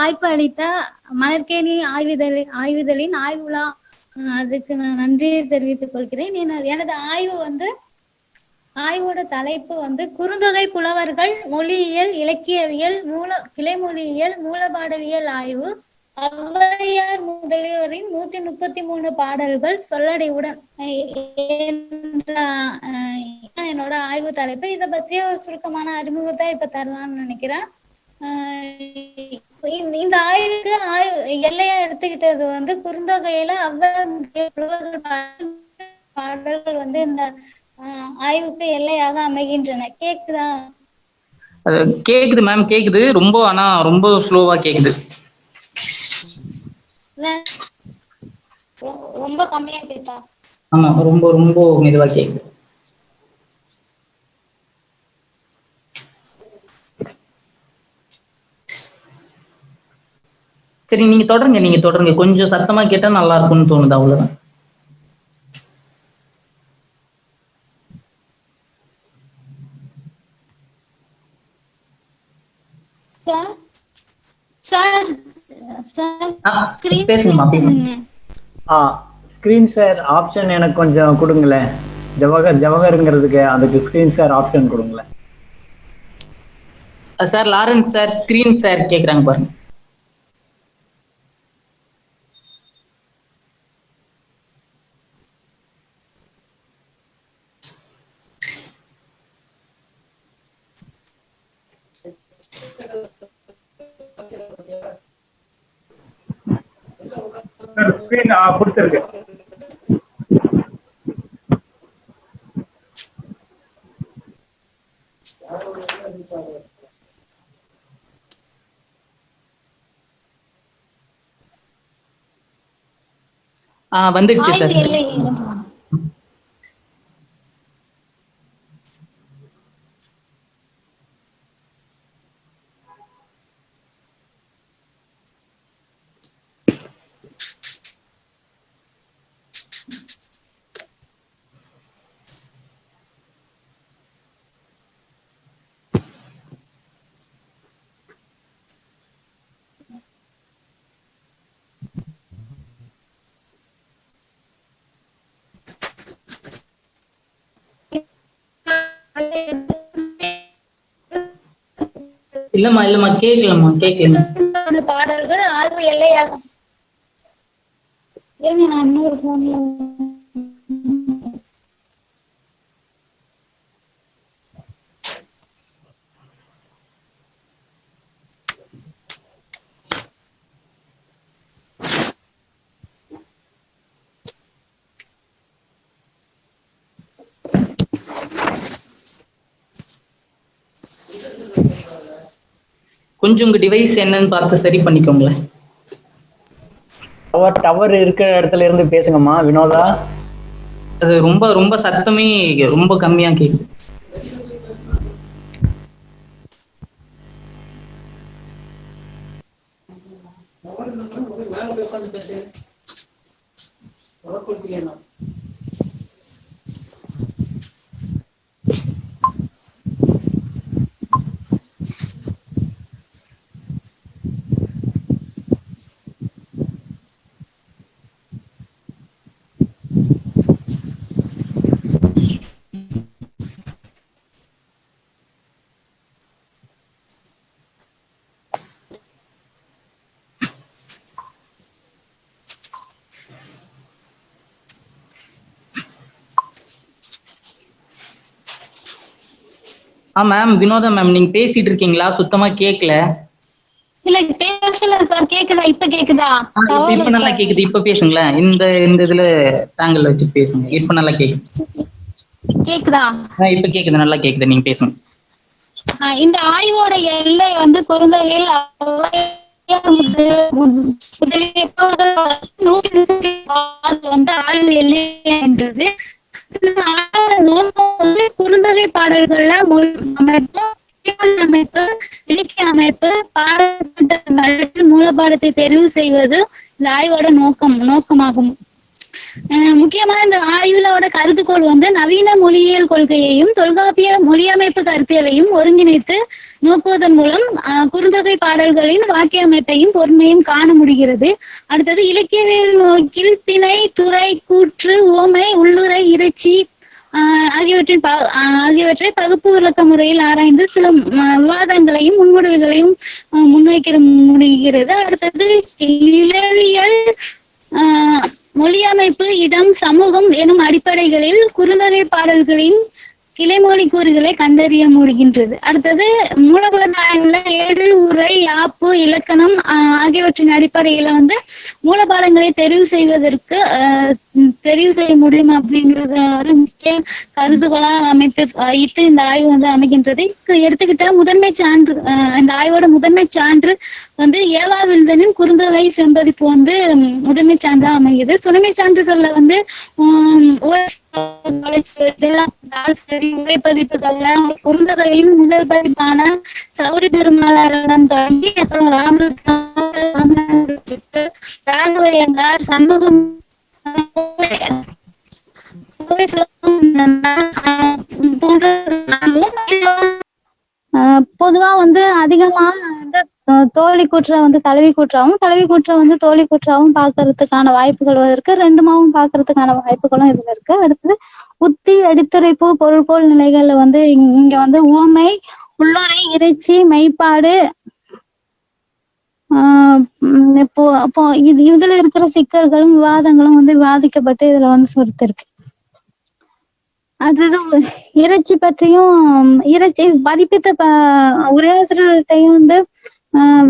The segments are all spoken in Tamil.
வாய்ப்பு அளித்த மலர்கேணி ஆய்வுதளி ஆய்விதழின் ஆய்வுலா அதுக்கு நான் நன்றியை தெரிவித்துக் கொள்கிறேன். என- எனது ஆய்வு வந்து ஆய்வோட தலைப்பு வந்து குறுந்தொகை புலவர்கள் மொழியியல் இலக்கியவியல் மூல கிளைமொழியியல் மூலபாடவியல் ஆய்வு. ஔவையார் முதலியோரின் நூத்தி முப்பத்தி மூணு பாடல்கள் சொல்லடைவுடன் என்னோட ஆய்வு தலைப்பு. இதை பற்றிய ஒரு சுருக்கமான அறிமுகத்தை இப்ப தரலாம்னு நினைக்கிறேன். இந்த- ஆய்வுக்கு ஆய்வு எல்லையா எடுத்துக்கிட்டது வந்து குறுந்தொகையில பாடிய பாடல்கள் வந்து இந்த ஆய்வுக்கு எல்லையாக அமைகின்றன. கேக்குதா? கேக்குது மேம் கேக்குது. ரொம்ப ஆனா ரொம்ப ஸ்லோவா கேக்குது. ரொம்ப கம்மியா கேட்டா? ஆமா ரொம்ப ரொம்ப மெதுவா கேக்குது. சரி நீங்க தொடருங்க நீங்க தொடருங்க. கொஞ்சம் சத்தமா கேட்டா நல்லா இருக்கும்னு தோணுது அவ்வளவுதான். ஸ்கிரீன் ஷேர் ஆப்ஷன் எனக்கு கொஞ்சம் கொடுங்களேன். ஜவஹர் ஜவஹருங்கிறதுக்கு அதுக்கு ஸ்க்ரீன் ஷேர் ஆப்ஷன் கொடுங்களேன். Sir Lawrence sir screen sir கேக்குறாங்க பாருங்க ஸ்க்ரீன் கொடுத்துருக்கு ஆ வந்துடுச்சு சார். இல்லம்மா இல்லம்மா கேட்கலம்மா கேட்கலம்மா இந்த பாடல்கள் ஆழ்வு எல்லையாக. இருங்க நான் இன்னொரு போன்ல கொஞ்சம் உங்க டிவைஸ் என்னன்னு பார்த்து சரி பண்ணிக்கோங்களேன். டவர் டவர் இருக்கிற இடத்துல இருந்து பேசுங்கம்மா. வினோதா? அது ரொம்ப ரொம்ப சத்தமே ரொம்ப கம்மியா கேக்குது ஆ மேம் வினோதா மேம் நீங்க பேசிட்டு இருக்கீங்களா சுத்தமா கேட்கல இல்ல பேசல சார் கேக்குதா? இப்ப கேக்குதா? இப்ப நல்லா கேக்குது. இப்ப பேசுங்களேன். இந்த இந்த இதுல தாங்கல் வச்சு பேசுங்க. இப்ப நல்லா கேக்குது. கேக்குதா? இப்ப கேக்குது. நல்லா கேக்குது. நீங்க பேசுங்க. இந்த ஆய்வோட எல்லை வந்து குறுந்தொகையில் வந்து ஆய்வு எல்லை என்றது. குறுந்தொகை பாடல்கள்ல மொழி அமைப்பு அமைப்பு இலக்கிய அமைப்பு பாடல் மூலப்பாடத்தை தெரிவு செய்வது இந்த ஆய்வோட நோக்கம் நோக்கமாகும். முக்கியமா இந்த ஆய்விழாவோட கருதுகோள் வந்து நவீன மொழியியல் கொள்கையையும் தொல்காப்பிய மொழியமைப்பு கருத்தியலையும் ஒருங்கிணைத்து நோக்குவதன் மூலம் ஆஹ் குறுந்தொகை பாடல்களின் வாக்கிய அமைப்பையும் பொருண்மையும் காண முடிகிறது. அடுத்தது இலக்கியவியல் நோக்கில் திணை துறை கூற்று ஓமை உள்ளுரை இறைச்சி ஆஹ் ஆகியவற்றின் ப- ஆஹ் ஆகியவற்றை பகுப்பு விளக்க முறையில் ஆராய்ந்து சில விவாதங்களையும் முன்முடிவுகளையும் ஆஹ் முன்வைக்க முடிகிறது. அடுத்தது இளவியல் ஆஹ் மொழியமைப்பு இடம் சமூகம் எனும் அடிப்படைகளில் குறுந்தொகை பாடல்களின் கிளைமொழி கூறுகளை கண்டறிய முடிகின்றது. அடுத்தது மூலபாடங்கள ஏடு உரை யாப்பு இலக்கணம் ஆஹ் ஆகியவற்றின் அடிப்படையில வந்து மூலபாடங்களை தெரிவு செய்வதற்கு ஆஹ் தெரிவு செய்ய முடியும் அப்படிங்கறத ஒரு முக்கிய கருதுகோளா அமைப்பு வைத்து இந்த ஆய்வு வந்து அமைகின்றது. எடுத்துக்கிட்டா முதன்மை சான்று இந்த ஆய்வோட முதன்மை சான்று வந்து ஏவா வில்தனின் குறுந்தொகை செம்பதிப்பு வந்து முதன்மை சான்றா அமைகிறது துணைமை சான்றுகள்ல வந்து உம், குறுந்தொகையின் முதல் பதிப்பான சௌரி பெருமாளரிடம் தொடங்கி அப்புறம் ராமருத்ரம் ராகவையங்கார் சண்முகம் போன்ற ஆஹ் பொதுவா வந்து அதிகமா வந்து தோழி கூற்ற வந்து தலைவி கூற்றாவும் தலைவி கூற்ற வந்து தோழி கூற்றாவும் பாக்குறதுக்கான வாய்ப்புகள் இருக்கு. ரெண்டுமாவும் பாக்குறதுக்கான வாய்ப்புகளும் இதுல இருக்கு. அடுத்தது உத்தி அடித்துரைப்பு பொருள்கோள் நிலைகள்ல வந்து இங்க இங்க வந்து ஊமை உள்ளுரை இறைச்சி மெய்ப்பாடு ஆஹ் உம் இப்போ அப்போ இது இதுல இருக்கிற சிக்கல்களும் விவாதங்களும் வந்து விவாதிக்கப்பட்டு இதுல வந்து சொருத்திருக்கு. அடுத்தது இறைச்சி பற்றியும் இறைச்சி பதிப்பித்த உரையாசிரியர்கிட்டையும் வந்து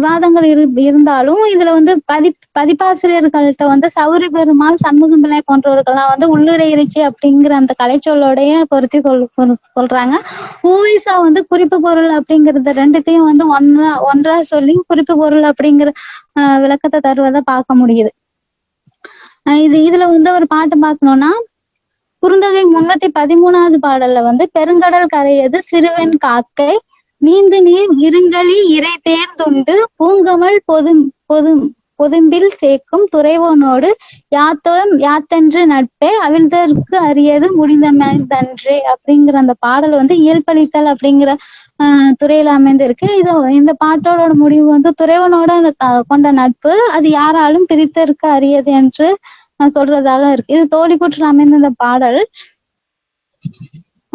வாதங்கள் இரு இருந்தாலும் இதுல வந்து பதி பதிப்பாசிரியர்கள்ட்ட வந்து சௌரி பெருமாள் சண்முகம் பிள்ளை போன்றவர்கள்லாம் வந்து உள்ளுரை இறைச்சி அப்படிங்கிற அந்த கலைச்சொல்லோடைய பொருத்தி சொல் சொல்- சொல்றாங்க. ஊவிசா வந்து குறிப்பு பொருள் அப்படிங்கறது ரெண்டுத்தையும் வந்து ஒன்றா ஒன்றா சொல்லி குறிப்பு பொருள் அப்படிங்கிற விளக்கத்தை தருவதை பார்க்க முடியுது. இது இதுல வந்து ஒரு பாட்டு பார்க்கணும்னா குறுந்தகை முன்னூத்தி பதிமூணாவது பாடல்ல வந்து பெருங்கடல் கரையது சிறுவன் காக்கை நீந்து நீர் இருங்கலி இறை தேர்ந்துண்டு பூங்கமல் பொது பொது பொதும்பில் சேர்க்கும் துறைவோனோடு யாத்தோம் யாத்தன்று நட்பே அவிழ்தற்கு முடிந்தமே முடிந்தமைந்தன்றே அப்படிங்கிற அந்த பாடல் வந்து இயல்பளித்தல் அப்படிங்கிற துறையில அமைந்திருக்கு. இது இந்த பாட்டோட முடிவு வந்து துறைவனோட கொண்ட நட்பு அது யாராலும் பிரித்திருக்க அரியது என்று சொல்றதாக இருக்கு. இது தோழி கூற்று அமைந்த இந்த பாடல்.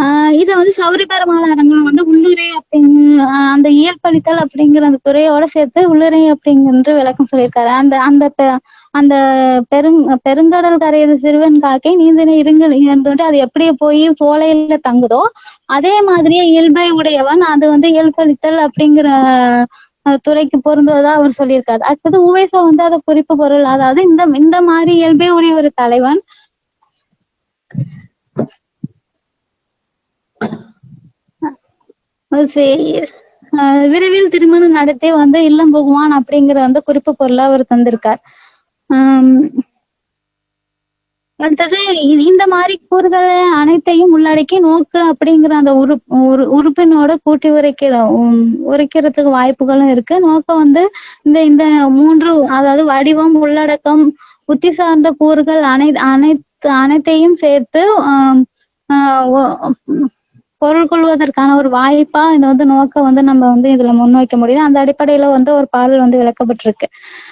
ஆஹ் இத வந்து சௌரி அரங்கம் வந்து உள்ளுரை அப்படிங்க ஆஹ் அந்த இயல்பளித்தல் அப்படிங்கிற அந்த துறையோட சேர்த்து உள்ளுரை அப்படிங்கிற விளக்கம் சொல்லியிருக்காரு. அந்த அந்த பெ- அந்த பெருங் பெருங்கடல் கரையது சிறுவன் காக்கை நீந்தின இருங்கல் இருந்துட்டு அது எப்படி போய் சோலையில தங்குதோ அதே மாதிரியே இயல்பை உடையவன் அது வந்து இயல்பளித்தல் அப்படிங்கிற துறைக்கு பொருந்துவதா அவர் சொல்லியிருக்காரு. அடுத்தது உவேசா வந்து அதை குறிப்பு பொருள். அதாவது இந்த இந்த மாதிரி இயல்பை உடைய ஒரு தலைவன் அது சரி. அஹ் விரைவில் திருமணம் நடத்தி வந்து இல்லம் புகுவான் அப்படிங்கிற வந்து குறிப்பு பொருளா அவர் தந்திருக்கார். அடுத்தது இந்த மாதிரி கூறுகள் அனைத்தையும் உள்ளடக்கி நோக்கு அப்படிங்கிற அந்த உறு உறுப்பினோட கூட்டி உரைக்கிற உம், உரைக்கிறதுக்கு வாய்ப்புகளும் இருக்கு. நோக்கம் வந்து இந்த இந்த மூன்று அதாவது வடிவம் உள்ளடக்கம் புத்தி சார்ந்த கூறுகள் அனை அனைத்து அனைத்தையும் சேர்த்து ஆஹ் பொருள் கொள்வதற்கான ஒரு வாய்ப்பா இந்த வந்து நோக்க வந்து நம்ம வந்து இதுல முன்வைக்க முடியுது. அந்த அடிப்படையில வந்து ஒரு பாடல் வந்து விளக்கப்பட்டிருக்கு.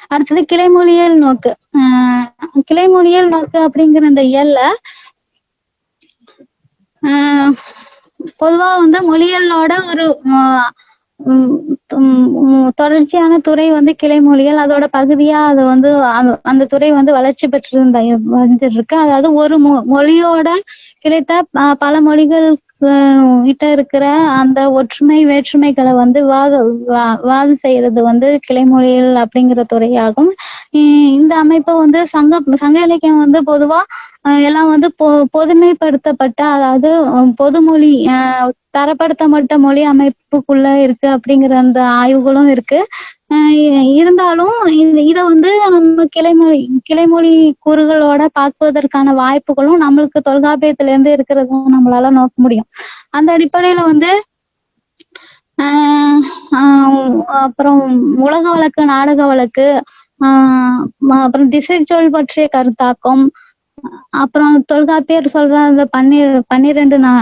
அடுத்தது கிளைமொழியியல் நோக்கு. ஆஹ் கிளைமொழியியல் நோக்கு அப்படிங்கிற இந்த இயல்ல ஆஹ் பொதுவா வந்து மொழியலோட ஒரு உம் உம் தொடர்ச்சியான துறை வந்து கிளைமொழிகள் அதோட பகுதியா அது வந்து அந்த- அந்த துறை வந்து வளர்ச்சி பெற்றிருந்த வந்துருக்கு. அதாவது ஒரு மொ- மொழியோட கிடைத்த பல மொழிகள் கிட்ட இருக்கிற அந்த ஒற்றுமை வேற்றுமைகளை வந்து வாத வா- வாதம் செய்யறது வந்து கிளைமொழிகள் அப்படிங்கிற துறையாகும். இந்த அமைப்பு வந்து சங்க சங்க இலக்கியம் வந்து பொதுவா எல்லாம் வந்து பொ பொதுமைப்படுத்தப்பட்ட அதாவது பொதுமொழி தரப்படுத்தப்பட்ட மொழி அமைப்புக்குள்ள இருக்கு அப்படிங்கிற அந்த ஆய்வுகளும் இருக்கு. இருந்தாலும் இது இத வந்து நம்ம கிளைமொழி கிளைமொழி கூறுகளோட பார்க்குவதற்கான வாய்ப்புகளும் நம்மளுக்கு தொல்காப்பியத்துல இருந்து இருக்கிறதும் நம்மளால நோக்க முடியும். அந்த அடிப்படையில வந்து ஆஹ் ஆஹ் அப்புறம் உலக வழக்கு நாடக வழக்கு ஆஹ் அப்புறம் திசை சொல் பற்றிய கருத்தாக்கம் அப்புறம் தொல்காப்பியர் சொல்ற அந்த பன்னிர பன்னிரெண்டு நா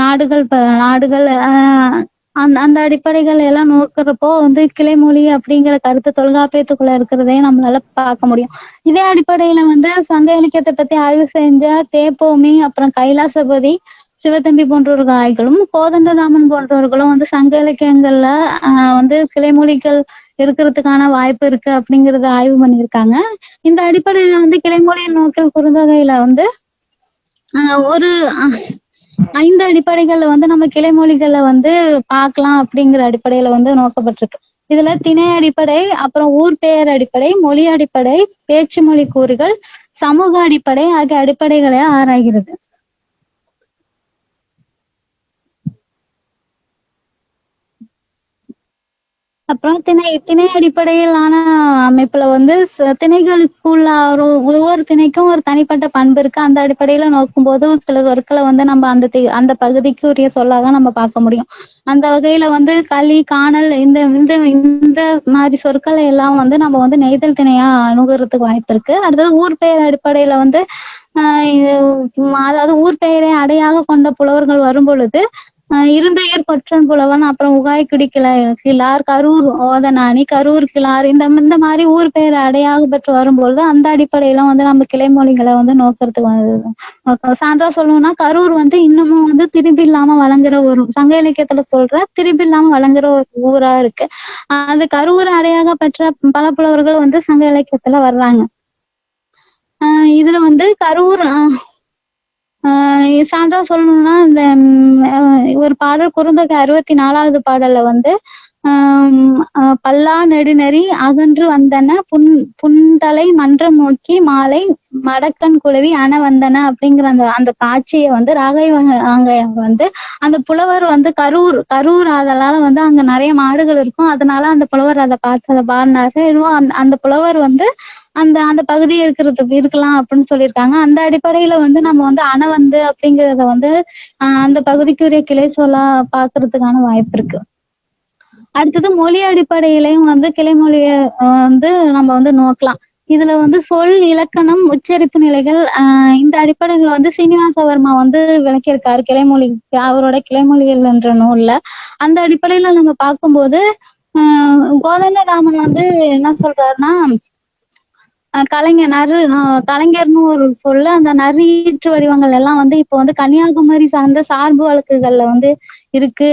நாடுகள் நாடுகள் ஆஹ் அந்த அந்த அடிப்படைகள் எல்லாம் நோக்குறப்போ வந்து கிளைமொழி அப்படிங்கிற கருத்து தொல்காப்பியத்துக்குள்ள இருக்கிறதையும் நம்மளால பார்க்க முடியும். இதே அடிப்படையில வந்து சங்க இலக்கியத்தை பத்தி ஆய்வு செஞ்ச தேப்போமி அப்புறம் கைலாசபதி சிவத்தம்பி போன்றவர்கள் ஆய்களும் கோதண்டராமன் போன்றவர்களும் வந்து சங்க இலக்கியங்கள்ல ஆஹ் வந்து கிளைமொழிகள் இருக்கிறதுக்கான வாய்ப்பு இருக்கு அப்படிங்கறத ஆய்வு பண்ணியிருக்காங்க. இந்த அடிப்படையில வந்து கிளைமொழியின் நோக்கில் குறுந்தொகையில வந்து ஆஹ் ஒரு ஐந்து அடிப்படைகள்ல வந்து நம்ம கிளைமொழிகளை வந்து பார்க்கலாம் அப்படிங்கிற அடிப்படையில வந்து நோக்கப்பட்டிருக்கு. இதுல திணை அடிப்படை அப்புறம் ஊர் பெயர் அடிப்படை மொழி அடிப்படை பேச்சு மொழி கூறுகள் சமூக அடிப்படை ஆகிய அடிப்படைகளை ஆராய்கிறது. அப்புறம் திணை திணை அடிப்படையிலான அமைப்புல வந்து திணைகள் திணைகளுக்குள்ள ஒவ்வொரு திணைக்கும் ஒரு தனிப்பட்ட பண்பு இருக்கு. அந்த அடிப்படையில நோக்கும்போது சில சொற்களை வந்து நம்ம அந்த தி- அந்த பகுதிக்கு உரிய சொல்லாக நம்ம பார்க்க முடியும். அந்த வகையில வந்து களி காணல் இந்த இந்த இந்த மாதிரி சொற்களை எல்லாம் வந்து நம்ம வந்து நெய்தல் திணையா அணுகுறதுக்கு வாய்ப்பு இருக்கு. அடுத்தது ஊர் பெயர் அடிப்படையில வந்து ஆஹ் அதாவது ஊர் பெயரை அடையாக கொண்ட புலவர்கள் வரும் பொழுது ஆஹ் இருந்தையர் கொற்றன் புலவன் அப்புறம் உகாய்க்குடி கிள கிளார் கரூர் ஓதனானி கரூர் கிளார் இந்த இந்த மாதிரி ஊர் பெயர் அடையாக பெற்று வரும்பொழுது அந்த அடிப்படையில வந்து நம்ம கிளைமொழிகளை வந்து நோக்கிறதுக்கு வந்து சான்றா சொல்லணும்னா கரூர் வந்து இன்னமும் வந்து திரும்பி இல்லாம வழங்குற ஒரு சங்க இலக்கியத்துல சொல்ற திரும்பி இல்லாம வழங்குற ஒரு ஊரா இருக்கு. ஆஹ் அந்த கரூர் அடையாக பெற்ற பல புலவர்கள் வந்து சங்க இலக்கியத்துல வர்றாங்க. ஆஹ் இதுல வந்து கரூர் சான்றா சொல்லணும்னா இந்த ஒரு பாடல் குறுந்தொகை அறுபத்தி நாலாவது பாடல்ல வந்து ஆஹ் பல்லா நெடுநெறி அகன்று வந்தன புன் புன்தலை மன்றம் நோக்கி மாலை மடக்கன் குழவி அண வந்தன அப்படிங்கிற அந்த அந்த காட்சியை வந்து ராகை வந்து அந்த புலவர் வந்து கரூர் கரூர் அதனால வந்து அங்க நிறைய மாடுகள் இருக்கும். அதனால அந்த புலவர் அதை பார்த்து அதை பாடினாரு. அந்த அந்த புலவர் வந்து அந்த அந்த பகுதி இருக்கிறது இருக்கலாம் அப்படின்னு சொல்லியிருக்காங்க. அந்த அடிப்படையில வந்து நம்ம வந்து அணை வந்து அப்படிங்கறத வந்து ஆஹ் அந்த பகுதிக்குரிய கிளை சொல்லா பாக்குறதுக்கான வாய்ப்பு இருக்கு. அடுத்தது மொழி அடிப்படையிலையும் வந்து கிளைமொழிய ஆஹ் வந்து நம்ம வந்து நோக்கலாம். இதுல வந்து சொல் இலக்கணம் உச்சரிப்பு நிலைகள் ஆஹ் இந்த அடிப்படைகள் வந்து சீனிவாசவர்மா வந்து விளக்கியிருக்காரு. கிளைமொழி அவரோட கிளைமொழிகள் என்ற நூல்ல. அந்த அடிப்படையில நம்ம பார்க்கும்போது ஆஹ் கோதண்டராமன் வந்து என்ன சொல்றாருன்னா கலைஞர் நறு கலைஞர்னு ஒரு சொல்ல அந்த நறுஈற்று வடிவங்கள் எல்லாம் வந்து இப்போ வந்து கன்னியாகுமரி சார்ந்த சார்பு வழக்குகள்ல வந்து இருக்கு.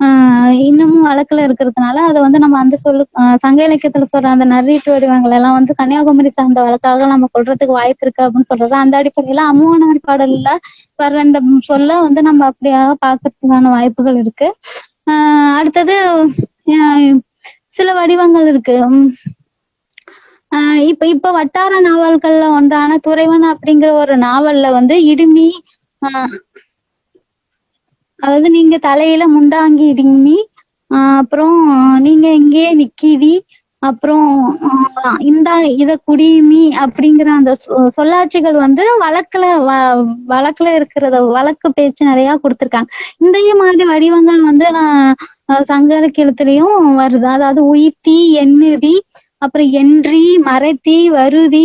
ஆஹ் இன்னமும் வழக்குல இருக்கிறதுனால அதை வந்து நம்ம அந்த சொல்லு சங்க இலக்கியத்துல சொல்ற அந்த நறுஈற்று வடிவங்கள் எல்லாம் வந்து கன்னியாகுமரி சார்ந்த வழக்காக நம்ம கொள்றதுக்கு வாய்ப்பு இருக்கு அப்படின்னு சொல்றது அந்த அடிப்படையில அம்மாவனார் பாடல்ல வர்ற இந்த சொல்ல வந்து நம்ம அப்படியாக பார்க்கறதுக்கான வாய்ப்புகள் இருக்கு. ஆஹ் அடுத்தது சில வடிவங்கள் இருக்கு. உம் இப்ப இப்ப வட்டார நாவல்கள்ல ஒன்றான துறைவன் அப்படிங்கிற ஒரு நாவல்ல வந்து இடுமி ஆஹ் அதாவது நீங்க தலையில முண்டாங்கி இடுமி ஆஹ் அப்புறம் நீங்க எங்கேயே நிக்கிதி அப்புறம் ஆஹ் இந்த இத குடியுமி அப்படிங்கிற அந்த சொ- சொல்லாட்சிகள் வந்து வழக்குல வ- வழக்குல இருக்கிறத வழக்கு பேச்சு நிறைய கொடுத்துருக்காங்க. இந்த மாதிரி வடிவங்கள் வந்து நான் சங்க இலக்கியத்திலையும் வருது. அதாவது உயிர்த்தி எண்ணுதி அப்புறம் என்றி மறைத்தி வருதி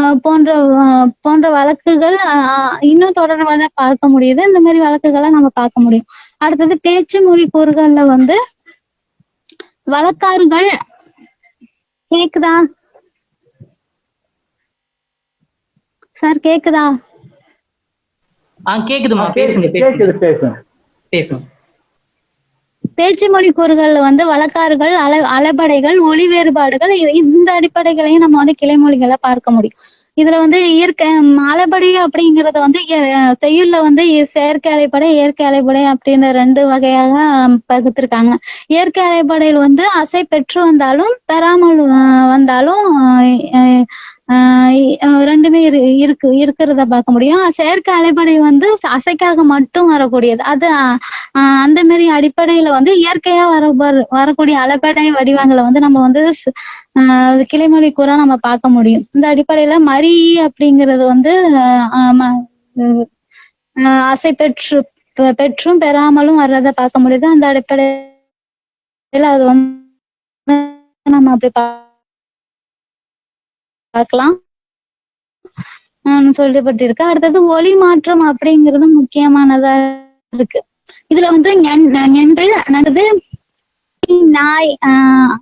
ஆஹ் போன்ற ஆஹ் போன்ற வழக்குகள் ஆஹ் இன்னும் தொடர்வதை பார்க்க முடியுது. இந்த மாதிரி வழக்குகளை நம்ம பார்க்க முடியும். அடுத்தது பேச்சு மொழி கூறுகள்ல வந்து வழக்காறுகள் கேக்குதா? சார் கேக்குதா? ஆ கேக்குதுமா பேசுங்க பேசுங்க கேக்குது பேசுங்க. பேசுங்க. பேச்சு மொழி கூறுகள்ல வந்து வழக்காறுகள் அல அலைபடைகள் ஒளி வேறுபாடுகள் இந்த அடிப்படைகளையும் நம்ம வந்து கிளைமொழிகளை பார்க்க முடியும். இதுல வந்து இயற்கை ம், அலைபடை அப்படிங்கறத வந்து செய்யுள்ள வந்து செயற்கை அலைப்படை இயற்கை அலைப்படை அப்படின்னு ரெண்டு வகையாக பகுத்திருக்காங்க. இயற்கை அலைப்படையில் வந்து அசை பெற்று வந்தாலும் பெறாமல் வந்தாலும் ரெண்டுமே இரு இருக்கு இருக்கிறத பார்க்க முடியும். செயற்கை அலைப்படை வந்து அசைக்காக மட்டும் வரக்கூடியது. அது அந்த மாதிரி அடிப்படையில வந்து இயற்கையா வர வரக்கூடிய அலைப்படை வடிவங்களை வந்து நம்ம வந்து ஆஹ் கிளைமொழி கூறா நம்ம பார்க்க முடியும். இந்த அடிப்படையில மரி அப்படிங்கிறது வந்து ஆஹ் ஆமா, ஆஹ் அசை பெற்று பெ- பெற்றும் பெறாமலும் வர்றதை பார்க்க முடியுது. அந்த அடிப்படையில அது வந்து நம்ம அப்படி பா- பார்க்கலாம் ஆஹ் சொல்லப்பட்டிருக்கு. அடுத்தது ஒளி மாற்றம் அப்படிங்கிறது முக்கியமானதா இருக்கு. இதுல வந்து ஞன்- ஞன்று நாய் ஆஹ்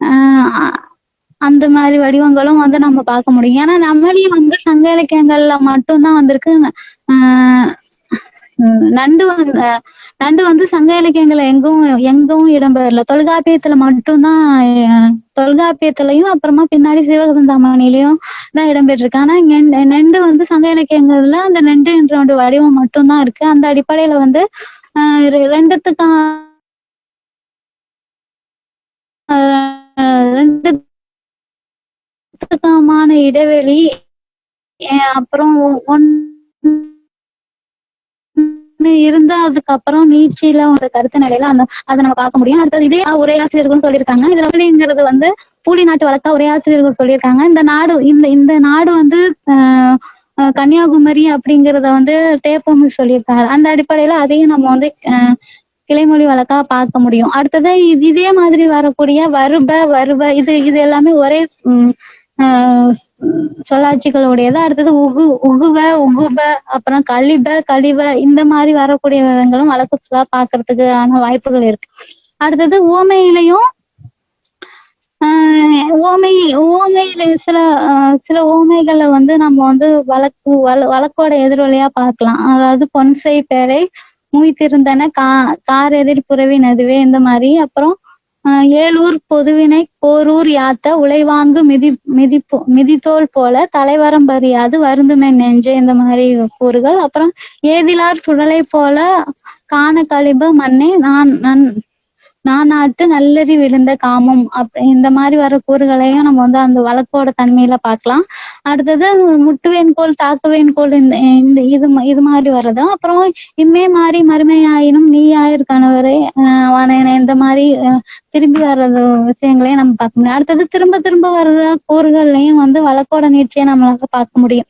ஆஹ் அந்த மாதிரி வடிவங்களும் வந்து நம்ம பார்க்க முடியும். ஏன்னா நம்மளையும் வந்து சங்க இலக்கியங்கள்ல மட்டும்தான் வந்திருக்கு ஆஹ் நண்டு வந்து நண்டு வந்து சங்க இலக்கியங்கள்ல எங்கும் எங்கும் இடம்பெறல. தொல்காப்பியத்துல மட்டும்தான் தொல்காப்பியத்திலையும் அப்புறமா பின்னாடி சிவகந்தமணிலையும் தான் இடம்பெற்றிருக்கு. ஆனா நெ- நண்டு வந்து சங்க இலக்கியங்கள்ல அந்த நண்டு என்ற ஒரு வடிவம் மட்டும்தான் இருக்கு. அந்த அடிப்படையில வந்து ஆஹ் ரெ- இடைவெளி அப்புறம் ஒன் இருந்தா அதுக்கப்புறம் நீட்சியில ஒரு கருத்து நிலையில அந்த அதை நம்ம பார்க்க முடியும். அடுத்தது இதே உரையாசிரியர்கள் சொல்லியிருக்காங்க. இதுல புலிங்கிறது வந்து புலி நாட்டு வழக்கா உரையாசிரியர்கள் சொல்லியிருக்காங்க. இந்த நாடு இந்த இந்த நாடு வந்து ஆஹ் கன்னியாகுமரி அப்படிங்கறத வந்து தேப்பம் சொல்லியிருக்காரு அந்த அடிப்படையில அதையும் நம்ம வந்து ஆஹ் கிளைமொழி வழக்கா பார்க்க முடியும். அடுத்தது இது- இதே மாதிரி வரக்கூடிய வருப வருப இது இது எல்லாமே ஒரே சொல்லாட்சிகளுடையது அடுத்தது உகு உகுவ உகுப அப்புறம் கழிப கழிவ இந்த மாதிரி வரக்கூடிய விதங்களும் வழக்கு சொல்லா ஆன வாய்ப்புகள் இருக்கு. அடுத்தது ஓமையிலையும் ஆஹ் ஓமை ஓமையில சில ஆஹ் சில ஓமைகளை வந்து நம்ம வந்து வழக்கு வள வழக்கோட எதிரொலியா பார்க்கலாம். அதாவது பொன்சை பேரை மூய்த்திருந்தன கா கார் எதிர்ப்புறவி நதுவே இந்த மாதிரி. அப்புறம் ஏலூர் பொதுவினை கோரூர் யாத்த உழைவாங்கு மிதி மிதிப்போ மிதித்தோல் போல தலைவரம் பறியாது வருந்துமே நெஞ்சு இந்த மாதிரி கூறுகள். அப்புறம் ஏதிலார் சுடலை போல காண கழிப மண்ணே நான் நன் நான் நாட்டு நல்லறி விழுந்த காமம் அப் இந்த மாதிரி வர கூறுகளையும் நம்ம வந்து அந்த வழக்கோட தன்மையில பார்க்கலாம். அடுத்தது முட்டுவேன்கோள் தாக்குவேன்கோள் இந்த இந்த இது இது மாதிரி வர்றதும் அப்புறம் இம்மே மாறி மறுமையாயினும் நீ ஆயிர் கணவரே ஆஹ் வானேனே இந்த மாதிரி ஆஹ் திரும்பி வர்றது விஷயங்களையும் நம்ம பார்க்க முடியும். அடுத்தது திரும்ப திரும்ப வர்ற கூறுகள்லையும் வந்து வழக்கோட நீட்சியை நம்மளால பார்க்க முடியும்.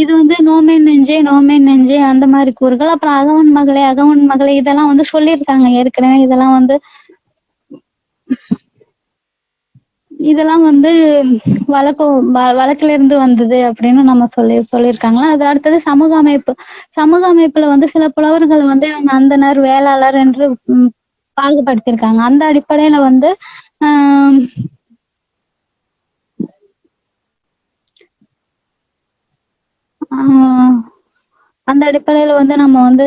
இது வந்து நோமேன் நெஞ்சே நோமேன் நெஞ்சே அந்த மாதிரி கூறுகள். அப்புறம் அகவன் மகளே அகவன் மகளே இதெல்லாம் வந்து சொல்லியிருக்காங்க. ஏற்கனவே இதெல்லாம் வந்து இதெல்லாம் வந்து வழக்கு வ- வழக்குல இருந்து வந்தது அப்படின்னு நம்ம சொல்லி சொல்லியிருக்காங்களா? அது அடுத்தது சமூக அமைப்பு. சமூக அமைப்புல வந்து சில புலவர்கள் வந்து இவங்க அந்தனர் வேளாளர் என்று பாகுபடுத்திருக்காங்க பாகுபடுத்தியிருக்காங்க. அந்த அடிப்படையில வந்து ஆஹ் அந்த அடிப்படையில வந்து நம்ம வந்து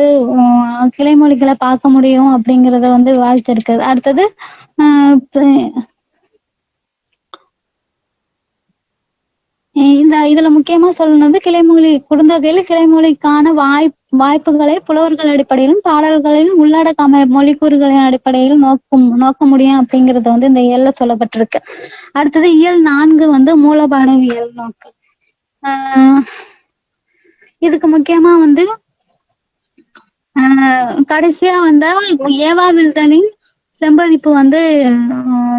கிளைமொழிகளை பார்க்க முடியும் அப்படிங்கறத வந்து வாழ்த்து இருக்குது அடுத்தது ஆஹ் இந்த இதுல முக்கியமா சொல்லணுது கிளைமொழி குறுந்தொகையில் கிளைமொழிக்கான வாய் வாய்ப்புகளை புலவர்கள் அடிப்படையிலும் பாடல்களிலும் உள்ளடக்க மொழிக்கூறுகளின் அடிப்படையில் நோக்கும் நோக்க முடியும் அப்படிங்கறது வந்து இந்த இயல்ல சொல்லப்பட்டிருக்கு. அடுத்தது இயல் நான்கு வந்து மூலபாடவியல் நோக்கு. ஆஹ் இதுக்கு முக்கியமா வந்து ஆஹ் கடைசியா வந்தா ஏவா வில்தனின் செம்பதிப்பு வந்து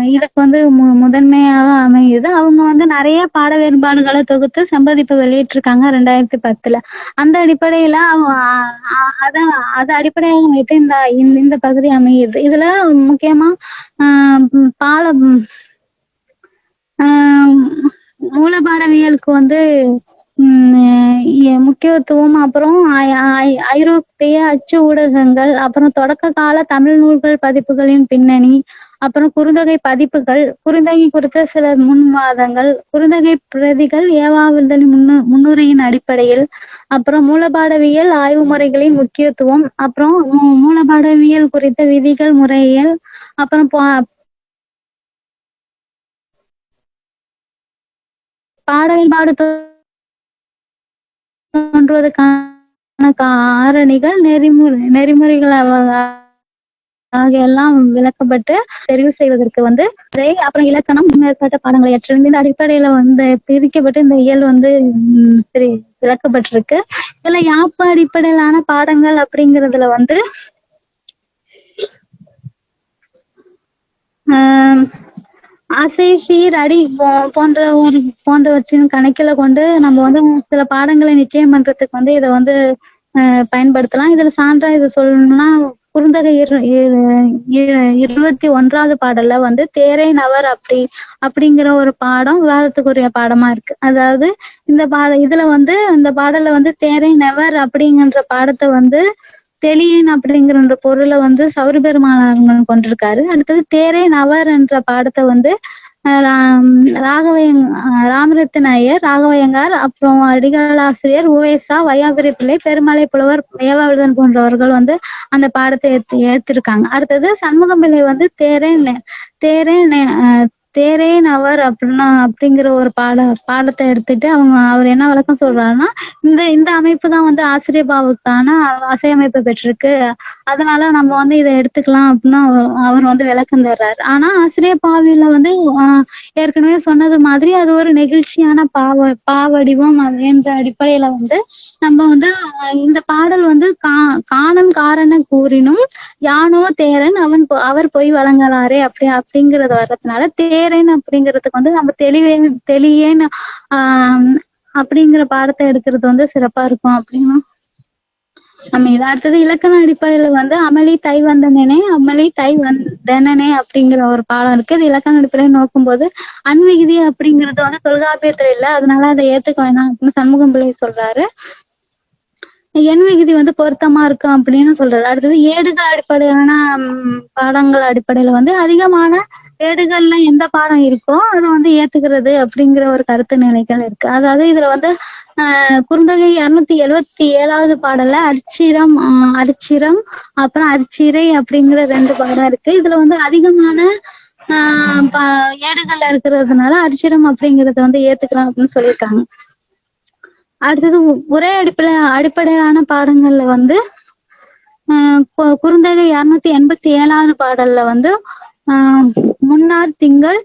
இதுக்கு வந்து மு- முதன்மையாக அமையுது. அவங்க வந்து நிறைய பாட வேறுபாடுகளை தொகுத்து செம்பதிப்பு வெளியிட்டிருக்காங்க ரெண்டாயிரத்தி பத்துல. அந்த அடிப்படையில அவங்க அத அதை அடிப்படையாக வைத்து இந்த இந்த இந்த பகுதி அமையுது. இதுல முக்கியமா ஆஹ் பால ஆஹ் மூலபாடவியலுக்கு வந்து உம் முக்கியத்துவம் அப்புறம் ஐரோப்பிய அச்சு ஊடகங்கள் அப்புறம் தொடக்க கால தமிழ் நூல்கள் பதிப்புகளின் பின்னணி அப்புறம் குறுந்தொகை பதிப்புகள் குறுந்தொகை குறித்த சில முன்வாதங்கள் குறுந்தொகை பிரதிகள் ஏவாவில்தல் முன்னு முன்னுரையின் அடிப்படையில் அப்புறம் மூலபாடவியல் ஆய்வு முறைகளின் முக்கியத்துவம் அப்புறம் மூ- மூலபாடவியல் குறித்த விதிகள் முறையியல் அப்புறம் பா- பாடு தோன்றுவதற்கான காரணிகள் நெறிமுறை நெறிமுறைகள் ஆகியெல்லாம் விளக்கப்பட்டு தெரிவு செய்வதற்கு வந்து அப்புறம் இலக்கணம் மேற்பட்ட பாடங்களை ஏற்றிருந்து இந்த அடிப்படையில வந்து பிரிக்கப்பட்டு இந்த இயல் வந்து விளக்கப்பட்டிருக்கு. இதுல யாப்பு அடிப்படையிலான பாடங்கள் அப்படிங்கறதுல வந்து ஆஹ் ஆசை சீர் அடி போ- போன்ற ஒரு போன்றவற்றின் கணக்கில கொண்டு நம்ம வந்து சில பாடங்களை நிச்சயம் பண்றதுக்கு வந்து இதை வந்து ஆஹ் பயன்படுத்தலாம். இதுல சான்றா இது சொல்லணும்னா குறுந்தகை இருபத்தி ஒன்றாவது பாடல்ல வந்து தேரை நவர் அப்படி அப்படிங்கிற ஒரு பாடம் விவாதத்துக்குரிய பாடமா இருக்கு. அதாவது இந்த பாட இதுல வந்து இந்த பாடல்ல வந்து தேரை நவர் அப்படிங்கிற பாடத்தை வந்து தெளியன் அப்படிங்கிற அந்த பொருளை வந்து சௌரி கொண்டிருக்காரு. அடுத்தது தேரே நவர் என்ற பாடத்தை வந்து ராம் ராகவயங் அஹ் ஐயர் ராகவயங்கார் அப்புறம் அடிகளாசிரியர் உவேசா வையாபுரி பிள்ளை பெருமலை புலவர் ஏவாவிதன் போன்றவர்கள் வந்து அந்த பாடத்தை ஏத்தி ஏத்திருக்காங்க. அடுத்தது சண்முகம் பிள்ளை வந்து தேரே நெ- தேரே தேரேன் அவர் அப்படின்னா அப்படிங்கிற ஒரு பாட பாடத்தை எடுத்துட்டு அவங்க அவர் என்ன விளக்கம் சொல்றாருன்னா இந்த இந்த அமைப்பு தான் வந்து ஆசிரியப்பாவுக்கான அசையமைப்பு பெற்றிருக்கு. அதனால நம்ம வந்து இதை எடுத்துக்கலாம் அப்படின்னு அவர்- வந்து விளக்கம் தர்றாரு. ஆனா ஆசிரியப்பாவில வந்து ஆஹ், ஏற்கனவே சொன்னது மாதிரி அது ஒரு நெகிழ்ச்சியான பாவ பாவடிவம் அது என்ற அடிப்படையில வந்து நம்ம வந்து இந்த பாடல் வந்து கா காணும் காரண கூறினும் யானோ தேரன் அவன் அவர் பொய் வழங்கலாரே அப்படி அப்படிங்கறது வர்றதுனால தே தேரன் அப்படிங்கிறதுக்கு வந்து நம்ம தெளிவே தெளியேன்னு ஆஹ் அப்படிங்கிற பாடத்தை எடுக்கிறது வந்து சிறப்பா இருக்கும் அப்படின்னா நம்ம இது அடுத்தது இலக்கண அடிப்படையில வந்து அமளி தை வந்தனே அமளி தை வந்தனே அப்படிங்கிற ஒரு பாடம் இருக்கு. இது இலக்கண அடிப்படையில நோக்கும்போது அன்விகுதி அப்படிங்கிறது வந்து தொல்காப்பியத்துல இல்ல. அதனால அதை ஏத்துக்க வேணாம் அப்படின்னு சண்முகம் பிள்ளை சொல்றாரு. எண் விகுதி வந்து பொருத்தமா இருக்கும் அப்படின்னு சொல்றாரு. அடுத்தது ஏடுகள் அடிப்படையான பாடங்கள் அடிப்படையில வந்து அதிகமான ஏடுகள்ல எந்த பாடம் இருக்கோ அதை வந்து ஏத்துக்கிறது அப்படிங்கிற ஒரு கருத்து நிலைகள் இருக்கு. அதாவது இதுல வந்து ஆஹ் குறுந்தொகை இருநூத்தி எழுவத்தி ஏழாவது பாடல்ல அரிச்சிரம் அரிச்சிரம் அப்புறம் அரிச்சிரை அப்படிங்கிற ரெண்டு பாடம் இருக்கு. இதுல வந்து அதிகமான ஆஹ் ஏடுகள்ல இருக்கிறதுனால அரிச்சிரம் அப்படிங்கறத வந்து ஏத்துக்கிறோம் அப்படின்னு சொல்லியிருக்காங்க. அடுத்தது ஒரே உரை அடிப்படை அடிப்படையான பாடங்கள்ல வந்து ஆஹ் கு- இருநூத்தி எண்பத்தி ஏழாவது பாடல்ல வந்து முன்னார் திங்கள்.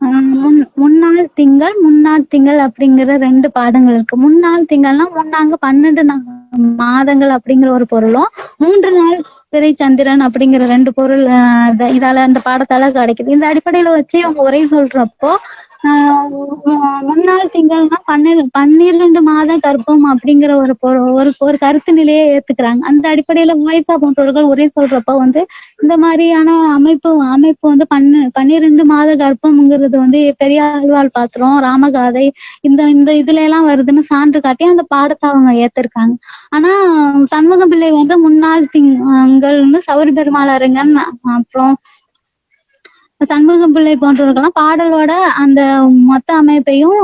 ஆஹ் முன் முன்னாள் திங்கள் முன்னாள் திங்கள் அப்படிங்கிற ரெண்டு பாடங்கள் இருக்கு. முன்னாள் திங்கள்னா முன்னாங்க பன்னெண்டு நா- மாதங்கள் அப்படிங்கிற ஒரு பொருளும் மூன்று நாள் திரை சந்திரன் அப்படிங்கிற ரெண்டு பொருள் இதால அந்த பாடத்தால கிடைக்குது. இந்த அடிப்படையில வச்சு அவங்க உரை சொல்றப்போ முன்னாள் திங்கள்னா பன்னிர பன்னிரண்டு மாத கர்ப்பம் அப்படிங்கிற ஒரு ஒரு ஒரு கருத்து நிலையை ஏத்துக்கிறாங்க. அந்த அடிப்படையில உயசா போன்றவர்கள் உரை சொல்றப்ப வந்து இந்த மாதிரியான அமைப்பு அமைப்பு வந்து பன்னு பன்னிரெண்டு மாத கர்ப்பம்ங்கிறது வந்து பெரியாழ்வாள் பாத்திரம் ராமகாதை இந்த இந்த இதுல எல்லாம் வருதுன்னு சான்று காட்டி அந்த பாடத்தை அவங்க ஏத்திருக்காங்க. ஆனா சண்முக பிள்ளை வந்து முன்னாள் திங்கள்னு சௌரி பெருமாள் அறிஞன் அப்புறம் சண்முகம் பிள்ளை போன்றவர்கள்லாம் பாடலோட அந்த மொத்த அமைப்பையும்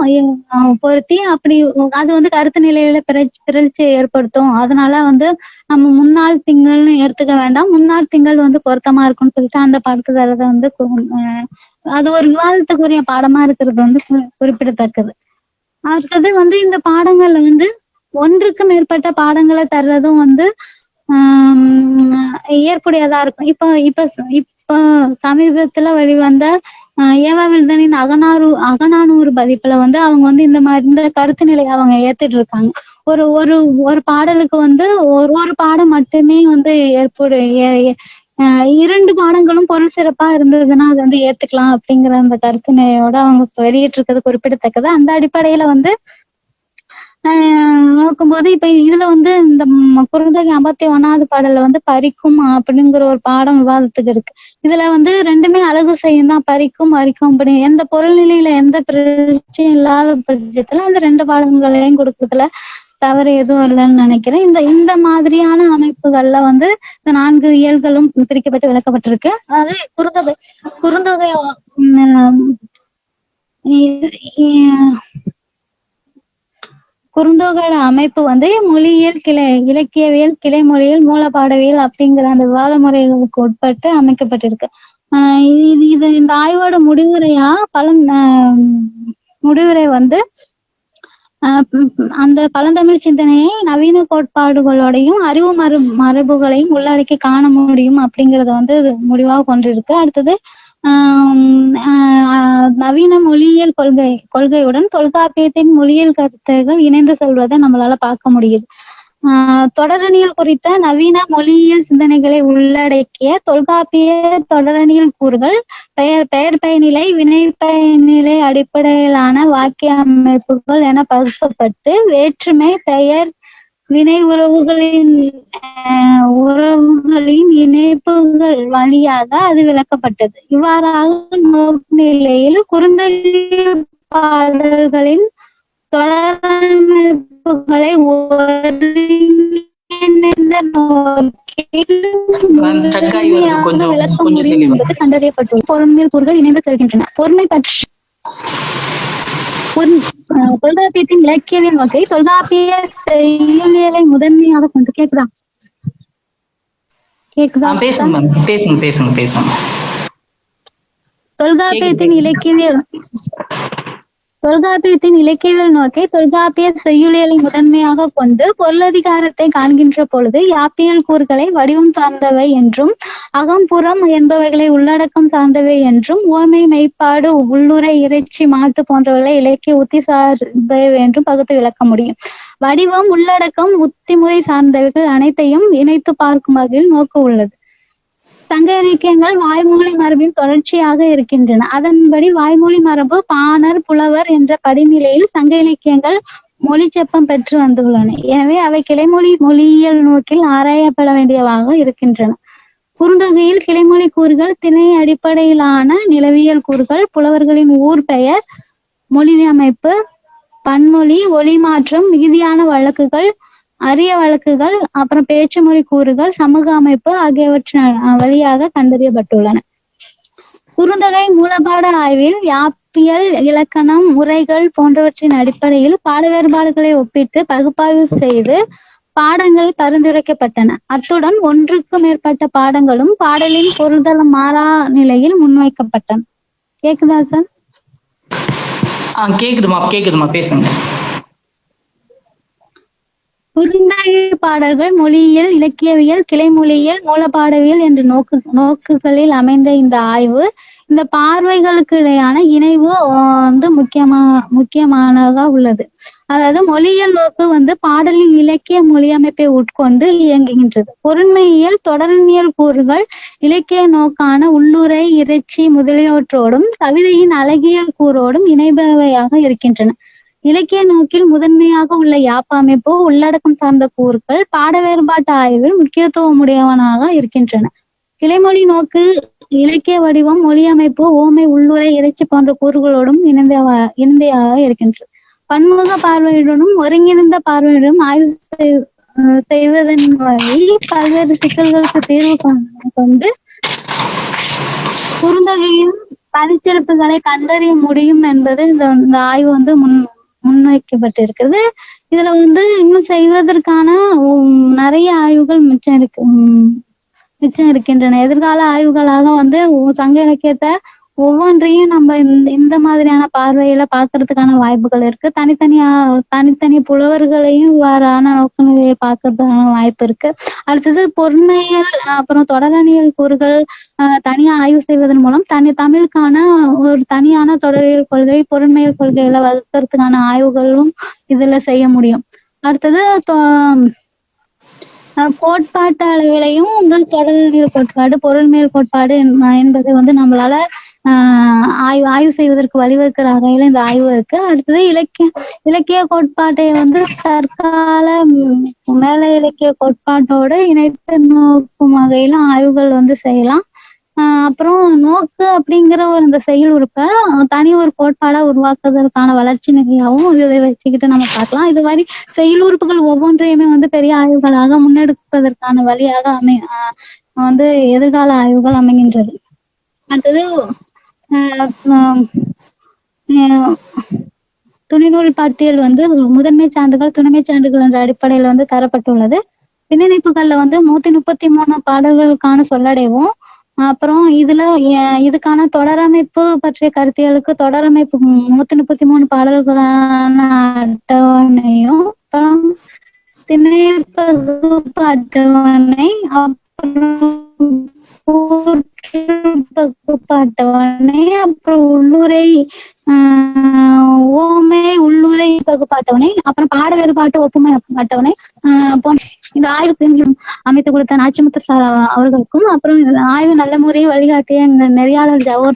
பொருத்தி அப்படி அது வந்து கருத்து நிலையில பிறழ்ச்சி ஏற்படுத்தும். அதனால வந்து நம்ம முன்னாள் திங்கள்னு எடுத்துக்க வேண்டாம். முன்னாள் திங்கள் வந்து பொருத்தமா இருக்கும்னு சொல்லிட்டு அந்த பாடத்து தரதை வந்து அது ஒரு விவாதத்துக்குரிய பாடமா இருக்கிறது வந்து குறி- குறிப்பிடத்தக்கது. அடுத்தது வந்து இந்த பாடங்கள்ல வந்து ஒன்றுக்கு மேற்பட்ட பாடங்களை தர்றதும் வந்து ஆஹ் ஏற்புடையதா இருக்கும். இப்ப இப்ப இப்ப சமீபத்துல வெளிவந்த ஆஹ் ஏவாவில்தனின் அகநாறு அகநானூறு பதிப்புல வந்து அவங்க வந்து இந்த மாதிரி இந்த கருத்து நிலையை அவங்க ஏத்துட்டு இருக்காங்க ஒரு ஒரு ஒரு பாடலுக்கு வந்து ஒரு ஒரு பாடம் மட்டுமே வந்து ஏற்படு ஆஹ் இரண்டு பாடங்களும் பொருள் சிறப்பா இருந்ததுன்னா அது வந்து ஏத்துக்கலாம் அப்படிங்கிற அந்த கருத்து நிலையோட அவங்க வெளியிட்டிருக்கிறது குறிப்பிடத்தக்கது. அந்த அடிப்படையில வந்து நோக்கும்போது இப்ப இதுல வந்து இந்த ம் ஐம்பத்தி ஒன்னாவது பாடல்ல வந்து பறிக்கும் அப்படிங்கிற ஒரு பாடம் விவாதத்துக்கு இருக்கு. இதுல வந்து ரெண்டுமே அழகு செய்யும் தான் பறிக்கும் அரிக்கும் அப்படி. எந்த பொருள் நிலையில எந்த பிரச்சனையும் இல்லாத பட்சத்துல அந்த ரெண்டு பாடங்களையும் கொடுக்கறதுல தவறு எதுவும் இல்லைன்னு நினைக்கிறேன். இந்த இந்த மாதிரியான அமைப்புகள்ல வந்து இந்த நான்கு இயல்களும் பிரிக்கப்பட்டு விளக்கப்பட்டிருக்கு. அது குறுந்தொகை குறுந்தொகை உம், அமைப்பு வந்து மொழியியல் கிளை இலக்கியவியல் கிளை மொழியியல் மூலப்பாடவியல் அப்படிங்கிற அந்த விவாத முறைகளுக்கு உட்பட்டு அமைக்கப்பட்டிருக்கு. ஆஹ் இது இது இந்த ஆய்வோட முடிவுரையா? பழம் ஆஹ் முடிவுரை வந்து ஆஹ் அந்த பழந்தமிழ் சிந்தனையை நவீன கோட்பாடுகளோடையும் அறிவு மறு மரபுகளையும் உள்ளடக்கி காண முடியும் அப்படிங்கறத வந்து முடிவாக கொண்டிருக்கு. அடுத்தது நவீன மொழியியல் கொள்கை கொள்கையுடன் தொல்காப்பியத்தின் மொழியியல் கருத்துகள் இணைந்து செல்வதை நம்மளால பார்க்க முடியுது. தொடரணியல் குறித்த நவீன மொழியியல் சிந்தனைகளை உள்ளடக்கிய தொல்காப்பிய தொடரணியல் கூறுகள் பெயர் பெயர் பயனிலை வினை பயனிலை அடிப்படையிலான வாக்கிய அமைப்புகள் என பகுக்கப்பட்டு வேற்றுமை பெயர் வினை உறவுகளின் உறவுகளின் இணைப்புகள் வழியாக அது விளக்கப்பட்டது இவ்வாறாக நோக்குநிலையில் குறுந்தொகை பாடல்களின் தொடரமைப்புகளை விளக்க முடியும். என்பது கண்டறியப்பட்டுள்ளது பொருண்மையில் கூறுகள் இணைந்து செல்கின்றன பொருண்மை பற்றி அஹ் தொல்காப்பியத்தின் இலக்கியவியல் வகை தொல்காப்பிய செய்யுளியலை முதன்மையாக கொண்டு கேக்குதா? கேக்குதா? பேசுங்க பேசுங்க பேசுங்க பேசுங்க. தொல்காப்பியத்தின் இலக்கியவியல் தொல்காப்பியத்தின் இலக்கியவியல் நோக்கை தொல்காப்பிய செய்யுளியலை முதன்மையாக கொண்டு பொருளதிகாரத்தை காண்கின்ற பொழுது யாப்பியல் கூறுகளை வடிவம் சார்ந்தவை என்றும் அகம்புறம் என்பவைகளை உள்ளடக்கம் சார்ந்தவை என்றும் ஓமை மெய்ப்பாடு உள்ளுரை இறைச்சி மாட்டு போன்றவர்களை இலக்கிய உத்தி சார்ந்தவை என்றும் பகுத்து விளக்க முடியும். வடிவம் உள்ளடக்கம் உத்திமுறை சார்ந்தவைகள் அனைத்தையும் இணைத்து பார்க்கும் வகையில் நோக்கு உள்ளது. சங்க இலக்கியங்கள் வாய்மொழி மரபின் தொடர்ச்சியாக இருக்கின்றன. அதன்படி வாய்மொழி மரபு பாணர் புலவர் என்ற படிநிலையில் சங்க இலக்கியங்கள் மொழி செப்பம் பெற்று வந்துள்ளன. எனவே அவை கிளைமொழி மொழியியல் நோக்கில் ஆராயப்பட வேண்டியவாக இருக்கின்றன. குறுந்தொகையில் கிளைமொழி கூறுகள் திணை அடிப்படையிலான நிலவியல் கூறுகள் புலவர்களின் ஊர் பெயர் மொழி அமைப்பு பன்மொழி ஒளி மாற்றம் மிகுதியான வழக்குகள் அரிய வழக்குகள் அப்புறம் பேச்சு மொழி கூறுகள் சமூக அமைப்பு ஆகியவற்றின் வழியாக கண்டறியப்பட்டுள்ளன. குறுந்தகை மூலபாட ஆய்வில் யாப்பியல் இலக்கணம் முறைகள் போன்றவற்றின் அடிப்படையில் பாட வேறுபாடுகளை ஒப்பிட்டு பகுப்பாய்வு செய்து பாடங்கள் பரிந்துரைக்கப்பட்டன. அத்துடன் ஒன்றுக்கு மேற்பட்ட பாடங்களும் பாடலின் பொருள்தளம் மாறா நிலையில் முன்வைக்கப்பட்டன. கேக்குதா சார்? கேக்குதுமா கேக்குதுமா பேசுங்க. குறுந்தொகை பாடல்கள் மொழியியல் இலக்கியவியல் கிளைமொழியியல் மூலப்பாடவியல் என்ற நோக்கு நோக்குகளில் அமைந்த இந்த ஆய்வு இந்த பார்வைகளுக்கு இடையான இணைவு வந்து முக்கியமா முக்கியமானதாக உள்ளது. அதாவது மொழியியல் நோக்கு வந்து பாடலின் இலக்கிய மொழியமைப்பை உட்கொண்டு இயங்குகின்றது. பொருண்மையியல் தொடர்நியல் கூறுகள் இலக்கிய நோக்கான உள்ளுரை இறைச்சி முதலியவற்றோடும் கவிதையின் அழகியல் கூறோடும் இணைபவையாக இருக்கின்றன. இலக்கிய நோக்கில் முதன்மையாக உள்ள யாப்ப அமைப்பு உள்ளடக்கம் சார்ந்த கூறுகள் பாட வேறுபாட்டு ஆய்வில் முக்கியத்துவமுடையவனாக இருக்கின்றன. கிளைமொழி நோக்கு இலக்கிய வடிவம் மொழி அமைப்பு ஓமை உள்ளுரை இறைச்சி போன்ற கூறுகளோடும் இணைந்த இணைந்தையாக இருக்கின்றது. பன்முக பார்வையுடனும் ஒருங்கிணைந்த பார்வையுடனும் ஆய்வு செய்- அஹ் செய்வதன் வழி பல்வேறு சிக்கல்களுக்கு தீர்வு கொண்டு- கொண்டு குறுந்தொகையின் தனிச்சிறப்புகளை கண்டறிய முடியும் என்பது இந்த இந்த ஆய்வு வந்து முன் முன்வைக்கப்பட்டிருக்கிறது. இதுல வந்து இன்னும் செய்வதற்கான உம், நிறைய ஆய்வுகள் மிச்சம் இருக்கு உம், மிச்சம் இருக்கின்றன. எதிர்கால ஆய்வுகளாக வந்து சங்க இலக்கியத்தை ஒவ்வொன்றையும் நம்ம இந்த இந்த மாதிரியான பார்வையில பாக்குறதுக்கான வாய்ப்புகள் இருக்கு. தனித்தனியா தனித்தனி புலவர்களையும் வாரான நோக்குநிலையை பாக்குறதுக்கான வாய்ப்பு இருக்கு. அடுத்தது பொருண்மையல் அப்புறம் தொடரணியல் கூறுகள் ஆஹ் தனியா ஆய்வு செய்வதன் மூலம் தனி தமிழுக்கான ஒரு தனியான தொடரியல் கொள்கை பொருண்மையல் கொள்கையில வகுக்கிறதுக்கான ஆய்வுகளும் இதுல செய்ய முடியும். அடுத்தது கோட்பாட்டு அளவிலையும் வந்து தொடரியல் கோட்பாடு பொருள்மையல் கோட்பாடு என்பதை வந்து நம்மளால ஆய்வு ஆய்வு செய்வதற்கு வழிவகுக்கிற வகையில இந்த ஆய்வு இருக்கு. அடுத்தது இலக்கிய இலக்கிய கோட்பாட்டை வந்து தற்கால மேல இலக்கிய கோட்பாட்டோடு இணைத்து நோக்கும் வகையில ஆய்வுகள் வந்து செய்யலாம். ஆஹ் அப்புறம் நோக்கு அப்படிங்கிற ஒரு இந்த செயல் உறுப்பை தனி ஒரு கோட்பாடா உருவாக்குவதற்கான வளர்ச்சி நிலையாகவும் இதை வச்சுக்கிட்டு நம்ம பார்க்கலாம். இது மாதிரி செயல் உறுப்புகள் ஒவ்வொன்றையுமே வந்து பெரிய ஆய்வுகளாக முன்னெடுப்பதற்கான வழியாக அமை வந்து எதிர்கால ஆய்வுகள் அமைகின்றது. அடுத்தது துணைநூல் பட்டியல் வந்து முதன்மை சான்றுகள் துணைமை சான்றுகள் என்ற அடிப்படையில் வந்து தரப்பட்டுள்ளது. பின்னிணைப்புகள்ல வந்து நூத்தி முப்பத்தி மூணு பாடல்களுக்கான சொல்லடைவும். அப்புறம் இதுல இதுக்கான தொடரமைப்பு பற்றிய கருத்தியலுக்கு தொடரமைப்பு நூத்தி முப்பத்தி மூணு பாடல்களான அட்டவணையும் அப்புறம் திணைப்பகுப்பு அட்டவணை அப்புறம் அப்புறம் உள்ளுரை ஆஹ் ஓமை உள்ளுரை பகுப்பாட்டவனே அப்புறம் பாட வேறுபாட்டு ஒப்புமை அட்டவணை ஆஹ் போன்ற இந்த ஆய்வுக்கு அமைத்து கொடுத்த நாச்சிமுத்து சார் அவர்களுக்கும் அப்புறம் இந்த ஆய்வு நல்ல முறையை வழிகாட்டிய எங்க நெறியாளர் ஜவஹர்